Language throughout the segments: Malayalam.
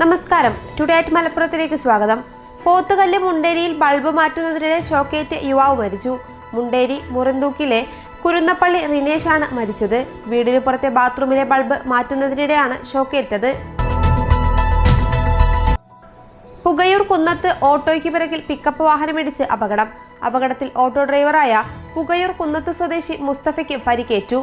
നമസ്കാരം. ടുഡേ ടുഡേറ്റ് മലപ്പുറത്തിലേക്ക് സ്വാഗതം. പോത്തുകല്ല് മുണ്ടേരിയിൽ ബൾബ് മാറ്റുന്നതിനിടെ ഷോക്കേറ്റ് യുവാവ് മരിച്ചു. മുണ്ടേരി മുറന്തൂക്കിലെ കുരുന്നപ്പള്ളി റിനേഷാണ് മരിച്ചത്. വീടിന് പുറത്തെ ബാത്റൂമിലെ ബൾബ് മാറ്റുന്നതിനിടെയാണ് ഷോക്കേറ്റത്. പുകയൂർ കുന്നത്ത് ഓട്ടോയ്ക്ക് പിറകിൽ പിക്കപ്പ് വാഹനമിടിച്ച് അപകടം. അപകടത്തിൽ ഓട്ടോ ഡ്രൈവറായ പുകയൂർ കുന്നത്ത് സ്വദേശി മുസ്തഫയ്ക്ക് പരിക്കേറ്റു.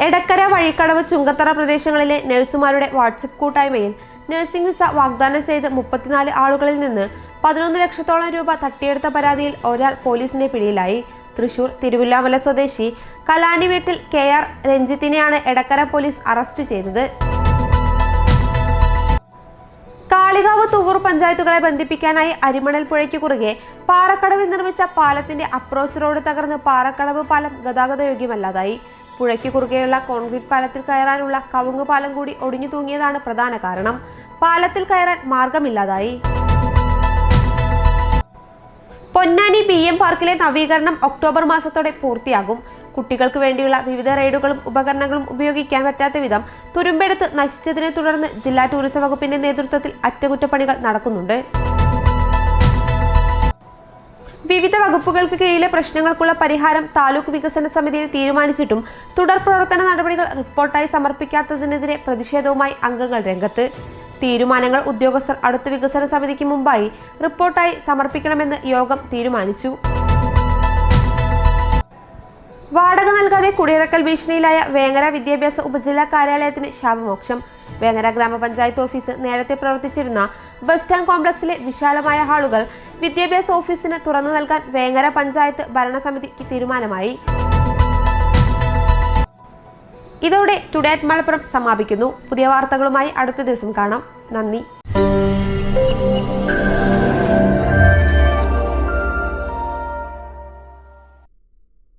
എടക്കര വഴിക്കടവ് ചുങ്കത്തറ പ്രദേശങ്ങളിലെ നഴ്സുമാരുടെ വാട്സപ്പ് കൂട്ടായ്മയിൽ നഴ്സിംഗ് വിസ വാഗ്ദാനം ചെയ്ത് മുപ്പത്തിനാല് ആളുകളിൽ നിന്ന് പതിനൊന്ന് ലക്ഷത്തോളം രൂപ തട്ടിയെടുത്ത പരാതിയിൽ ഒരാൾ പോലീസിന്റെ പിടിയിലായി. തൃശൂർ തിരുവില്ലാമല സ്വദേശി കലാനി വീട്ടിൽ കെ ആർ രഞ്ജിത്തിനെയാണ് എടക്കര പോലീസ് അറസ്റ്റ് ചെയ്തത്. കാളികാവ് തുവൂർ പഞ്ചായത്തുകളെ ബന്ധിപ്പിക്കാനായി അരിമണൽ പുഴയ്ക്ക് കുറുകെ പാറക്കടവിൽ നിർമ്മിച്ച പാലത്തിന്റെ അപ്രോച്ച് റോഡ് തകർന്ന് പാറക്കടവ് പാലം ഗതാഗത യോഗ്യമല്ലാതായി പുഴയ്ക്ക് കുറുകെയുള്ള കോൺക്രീറ്റ് പാലത്തിൽ കയറാനുള്ള കവുങ്ങ് പാലം കൂടി ഒടിഞ്ഞു തൂങ്ങിയതാണ് പ്രധാന കാരണം. പാലത്തിൽ കയറാൻ മാർഗമില്ലാതായി. പൊന്നാനി ബി എം പാർക്കിലെ നവീകരണം ഒക്ടോബർ മാസത്തോടെ പൂർത്തിയാകും. കുട്ടികൾക്ക് വേണ്ടിയുള്ള വിവിധ റൈഡുകളും ഉപകരണങ്ങളും ഉപയോഗിക്കാൻ പറ്റാത്ത വിധം തുരുമ്പെടുത്ത് നശിച്ചതിനെ തുടർന്ന് ജില്ലാ ടൂറിസം വകുപ്പിന്റെ നേതൃത്വത്തിൽ അറ്റകുറ്റപ്പണികൾ നടക്കുന്നുണ്ട്. വിവിധ വകുപ്പുകൾക്ക് കീഴിലെ പ്രശ്നങ്ങൾക്കുള്ള പരിഹാരം താലൂക്ക് വികസന സമിതിയിൽ തീരുമാനിച്ചിട്ടും തുടർ പ്രവർത്തന നടപടികൾ റിപ്പോർട്ടായി സമർപ്പിക്കാത്തതിനെതിരെ പ്രതിഷേധവുമായി അംഗങ്ങൾ രംഗത്ത്. തീരുമാനങ്ങൾ ഉദ്യോഗസ്ഥർ അടുത്ത വികസന സമിതിക്ക് മുമ്പായി റിപ്പോർട്ടായി സമർപ്പിക്കണമെന്ന് യോഗം തീരുമാനിച്ചു. വാടക നൽകാതെ കുടിയിറക്കൽ ഭീഷണിയിലായ വേങ്ങര വിദ്യാഭ്യാസ ഉപജില്ലാ കാര്യാലയത്തിന് ശാപമോക്ഷം. വേങ്ങര ഗ്രാമപഞ്ചായത്ത് ഓഫീസ് നേരത്തെ പ്രവർത്തിച്ചിരുന്ന ബസ് സ്റ്റാൻഡ് കോംപ്ലക്സിലെ വിശാലമായ ഹാളുകൾ വിദ്യാഭ്യാസ ഓഫീസിന് തുറന്നു നൽകാൻ വേങ്ങര പഞ്ചായത്ത് ഭരണസമിതിക്ക് തീരുമാനമായി. ഇതോടെ ടുഡേറ്റ് മലപ്പുറം സമാപിക്കുന്നു. പുതിയ വാർത്തകളുമായി അടുത്ത ദിവസം കാണാം. നന്ദി.